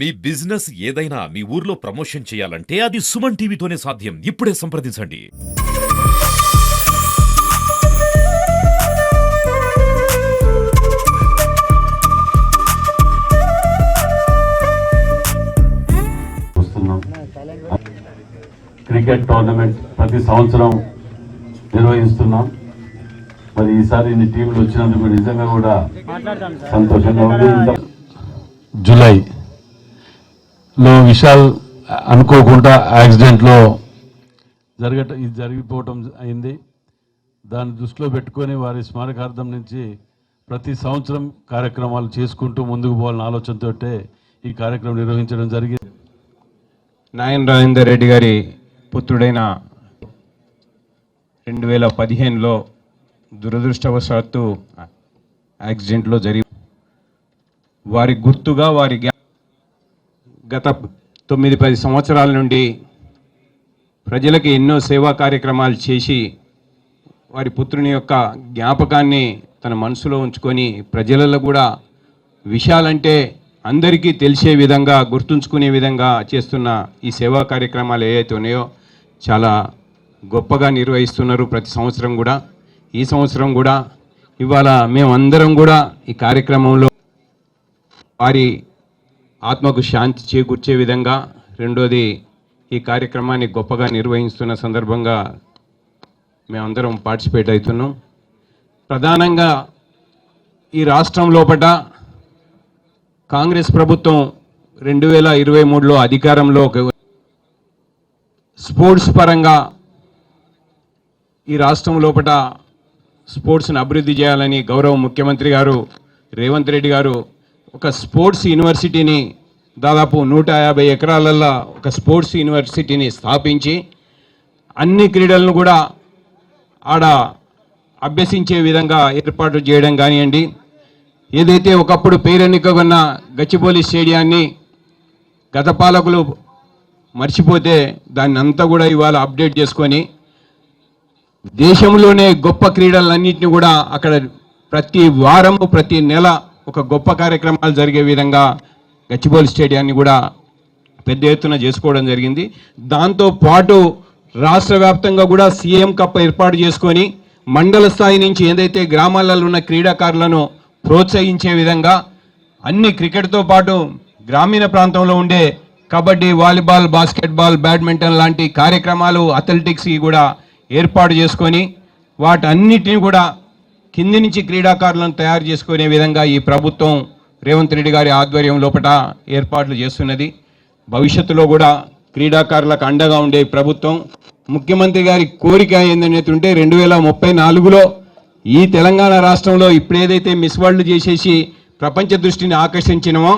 మీ business ఏదైనా మీ ఊర్లో promotion చేయాలంటే అది సుమన్ టీవీతోనే సాధ్యం. ఇప్పుడే సంప్రదించండి. చూస్తున్నాం. క్రికెట్ టోర్నమెంట్ ప్రతి సంవత్సరం నిర్వహిస్తున్నాం. మరి ఈసారి ఇన్ని టీంలు వచ్చినందుకు నిజంగా కూడా సంతోషంగా ఉంది. జూలై లో విశాల్ అనుకోకుండా యాక్సిడెంట్లో జరగట ఇది జరిగిపోవటం అయింది. దాన్ని దృష్టిలో పెట్టుకొని వారి స్మారకార్థం నుంచి ప్రతి సంవత్సరం కార్యక్రమాలు చేసుకుంటూ ముందుకు పోవాలన్న ఆలోచనతో ఈ కార్యక్రమం నిర్వహించడం జరిగింది. నాయన్ రాజేందర్ రెడ్డి గారి పుత్రుడైన రెండు వేల పదిహేనులో దురదృష్టవశాత్తు యాక్సిడెంట్లో జరిగి వారి గుర్తుగా వారి గత తొమ్మిది పది సంవత్సరాల నుండి ప్రజలకి ఎన్నో సేవా కార్యక్రమాలు చేసి వారి పుత్రుని యొక్క జ్ఞాపకాన్ని తన మనసులో ఉంచుకొని ప్రజలలో కూడా విషయాలంటే అందరికీ తెలిసే విధంగా గుర్తుంచుకునే విధంగా చేస్తున్న ఈ సేవా కార్యక్రమాలు ఏవైతే ఉన్నాయో చాలా గొప్పగా నిర్వహిస్తున్నారు ప్రతి సంవత్సరం కూడా. ఈ సంవత్సరం కూడా ఇవాళ మేమందరం కూడా ఈ కార్యక్రమంలో వారి ఆత్మకు శాంతి చేకూర్చే విధంగా రెండోది ఈ కార్యక్రమాన్ని గొప్పగా నిర్వహిస్తున్న సందర్భంగా మేమందరం పార్టిసిపేట్ అవుతున్నాం. ప్రధానంగా ఈ రాష్ట్రం లోపల కాంగ్రెస్ ప్రభుత్వం రెండు వేల ఇరవై మూడులో అధికారంలో స్పోర్ట్స్ పరంగా ఈ రాష్ట్రం లోపట స్పోర్ట్స్ని అభివృద్ధి చేయాలని గౌరవ ముఖ్యమంత్రి గారు రేవంత్ రెడ్డి గారు ఒక స్పోర్ట్స్ యూనివర్సిటీని దాదాపు నూట యాభై ఎకరాలల్లో ఒక స్పోర్ట్స్ యూనివర్సిటీని స్థాపించి అన్ని క్రీడలను కూడా ఆడ అభ్యసించే విధంగా ఏర్పాటు చేయడం కానివ్వండి. ఏదైతే ఒకప్పుడు పేరెన్నికన్న గచ్చిబౌలి స్టేడియాన్ని గత పాలకులు మర్చిపోతే దాన్ని అంతా కూడా ఇవాళ అప్డేట్ చేసుకొని దేశంలోనే గొప్ప క్రీడలన్నింటినీ కూడా అక్కడ ప్రతి వారము ప్రతి నెల ఒక గొప్ప కార్యక్రమాలు జరిగే విధంగా గచ్చిబౌలి స్టేడియాన్ని కూడా పెద్ద ఎత్తున చేసుకోవడం జరిగింది. దాంతో పాటు రాష్ట్ర వ్యాప్తంగా కూడా సీఎం కప్ ఏర్పాటు చేసుకొని మండల స్థాయి నుంచి ఏదైతే గ్రామాలలో ఉన్న క్రీడాకారులను ప్రోత్సహించే విధంగా అన్ని క్రికెట్తో పాటు గ్రామీణ ప్రాంతంలో ఉండే కబడ్డీ వాలీబాల్ బాస్కెట్బాల్ బ్యాడ్మింటన్ లాంటి కార్యక్రమాలు అథ్లెటిక్స్కి కూడా ఏర్పాటు చేసుకొని వాటన్నిటిని కూడా కింది నుంచి క్రీడాకారులను తయారు చేసుకునే విధంగా ఈ ప్రభుత్వం రేవంత్ రెడ్డి గారి ఆధ్వర్యం లోపల ఏర్పాట్లు చేస్తున్నది. భవిష్యత్తులో కూడా క్రీడాకారులకు అండగా ఉండే ప్రభుత్వం. ముఖ్యమంత్రి గారి కోరిక ఏంటంటే రెండు వేల ముప్పై నాలుగులో ఈ తెలంగాణ రాష్ట్రంలో ఇప్పుడేదైతే మిస్ వరల్డ్ చేసేసి ప్రపంచ దృష్టిని ఆకర్షించినమో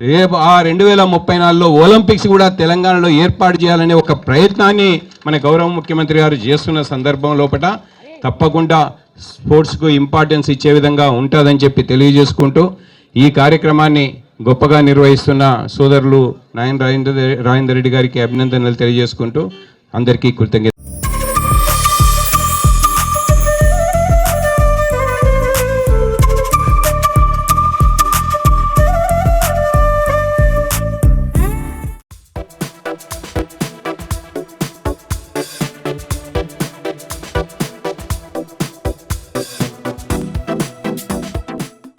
రేపు ఆ రెండు వేల ముప్పై నాలుగులో ఒలింపిక్స్ కూడా తెలంగాణలో ఏర్పాటు చేయాలనే ఒక ప్రయత్నాన్ని మన గౌరవ ముఖ్యమంత్రి గారు చేస్తున్న సందర్భం లోపల తప్పకుండా స్పోర్ట్స్కు ఇంపార్టెన్స్ ఇచ్చే విధంగా ఉంటుందని చెప్పి తెలియజేసుకుంటూ ఈ కార్యక్రమాన్ని గొప్పగా నిర్వహిస్తున్న సోదరులు నాయన రాజేంద్ర రాజేందర్ రెడ్డి గారికి అభినందనలు తెలియజేసుకుంటూ అందరికీ కృతజ్ఞత